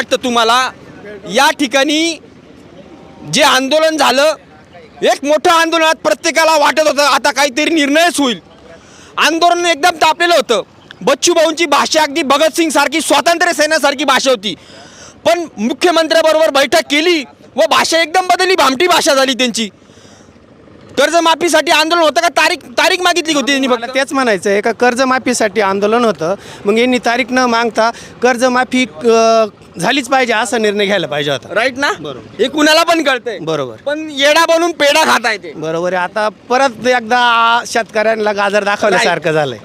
वाटतं तुम्हाला? या ठिकाणी जे आंदोलन झालं एक मोठं आंदोलनात प्रत्येकाला वाटत होतं आता काहीतरी निर्णयच होईल. आंदोलन एकदम तापलेलं होतं. बच्चू भाऊंची भाषा अगदी भगतसिंग सारखी स्वातंत्र्य सैन्यासारखी भाषा होती. पण मुख्यमंत्र्याबरोबर बैठक केली व भाषा एकदम बदलली भामटी भाषा झाली त्यांची. कर्जमाफीसाठी आंदोलन होतं का? तारीख तारीख मागितली होती त्यांनी मला फक्त. तेच म्हणायचं आहे का कर्जमाफीसाठी आंदोलन होतं. मग यांनी तारीख न मागता कर्जमाफी अ, झालीच पाहिजे असा निर्णय घ्यायला पाहिजे होता. राईट ना? बरोबर. हे कुणाला पण कळतंय. बरोबर. पण येडा बनून पेढा खाता येते. बरोबर आहे. आता परत एकदा शेतकऱ्यांना गाजर दाखवल्यासारखं झालंय.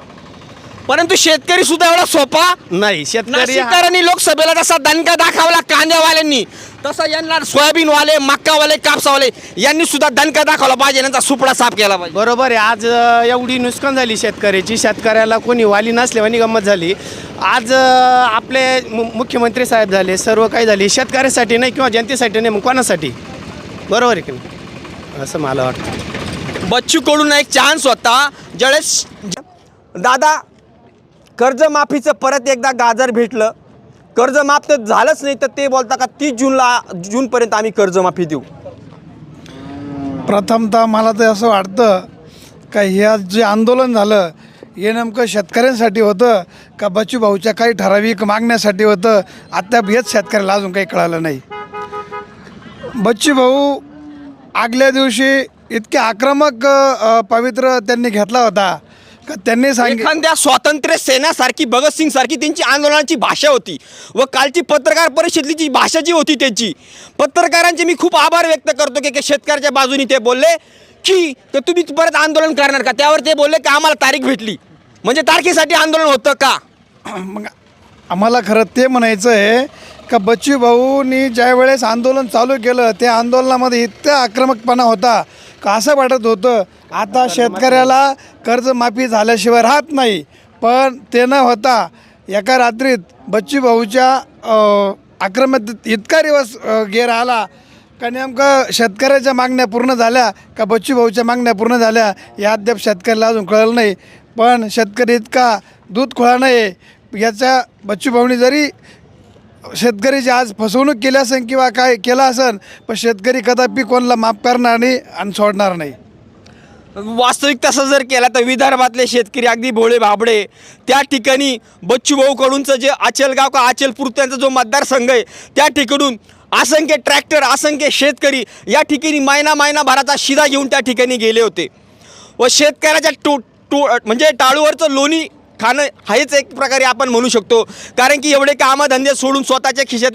परंतु शेतकरी सुद्धा एवढा सोपा? नाही शेतकरी हा- नाशिककरांनी लोकसभेला जसा दणका दाखवला कांद्यावाल्यांनी. तसा यांना सोयाबीनवाले मक्कावाले कापसावाले यांनी सुद्धा दणका दाखवला पाहिजे यांचा सुपडा साफ केला पाहिजे. बरोबर आहे. आज अ, एवढी नुकसान झाली शेतकऱ्याची. शेतकऱ्याला कोणी वाली नसल्यावानी गंमत झाली. आज अ, आपले मु- मुख्यमंत्री साहेब झाले सर्व काही झाली. शेतकऱ्यासाठी नाही किंवा जनतेसाठी नाही मग कोणासाठी? बरोबर आहे की नाही? असं मला वाटतं. बच्चू कडून एक चान्स होता ज्यावेळेस दादा कर्जमाफीचं परत एकदा गाजर भेटलं. कर्जमाफ तर झालंच नाही तर ते बोलता का तीस जूनला जूनपर्यंत आम्ही कर्जमाफी देऊ? प्रथमतः मला तर असं वाटतं का ह्या जे आंदोलन झालं हे नेमकं शेतकऱ्यांसाठी होतं का बच्चू भाऊच्या काही ठराविक मागण्यासाठी होतं? अद्याप हेच शेतकऱ्याला अजून काही कळालं नाही. बच्चू भाऊ आगल्या दिवशी इतके आक्रमक पवित्र त्यांनी घेतला होता. का त्यांनी सांगितलं? एखाद्या स्वातंत्र्य सेनासारखी भगतसिंग सारखी त्यांची आंदोलनाची भाषा होती व कालची पत्रकार परिषदेची भाषा जी होती त्यांची. पत्रकारांचे मी खूप आभार व्यक्त करतो की की शेतकऱ्याच्या बाजूनी ते बोलले की तर तुम्ही परत आंदोलन करणार का? त्यावर ते बोलले की आम्हाला तारीख भेटली. म्हणजे तारखेसाठी आंदोलन होतं का? मग आम्हाला खरं ते म्हणायचं आहे का बच्चू भाऊनी ज्या वेळेस आंदोलन चालू केलं त्या आंदोलनामध्ये इतका आक्रमकपणा होता. का असं वाटत होतं? आता शेतकऱ्याला कर्जमाफी झाल्याशिवाय राहत नाही. पण ते न होता एका रात्रीत बच्चू भाऊच्या आक्रमक इतका दिवस गेर आला का नेमकं शेतकऱ्याच्या मागण्या पूर्ण झाल्या का बच्चू भाऊच्या मागण्या पूर्ण झाल्या या अद्याप शेतकऱ्याला अजून कळलं नाही. पण शेतकरी इतका दूध खोळा नाही याच्या बच्चू भाऊनी जरी शेतकरीची आज फसवणूक केली असेल किंवा काय केलं असेल पण शेतकरी कदापि कोणाला माफ करणार नाही आणि सोडणार नाही. वास्तविक तसं जर केला तर विदर्भातले शेतकरी अगदी भोळे भाबडे. त्या ठिकाणी बच्चूभाऊकडूनचं जे आचलगाव का आचलपूर त्यांचा जो मतदारसंघ आहे त्या ठिकाणून असंख्य ट्रॅक्टर असंख्य शेतकरी या ठिकाणी महिना महिनाभराचा शिदा घेऊन त्या ठिकाणी गेले होते. व शेतकऱ्याच्या टो टो म्हणजे टाळूवरचं लोणी खाणं हेच एक प्रकारे आपण म्हणू शकतो. कारण की एवढे कामधंदे सोडून स्वतःच्या खिशात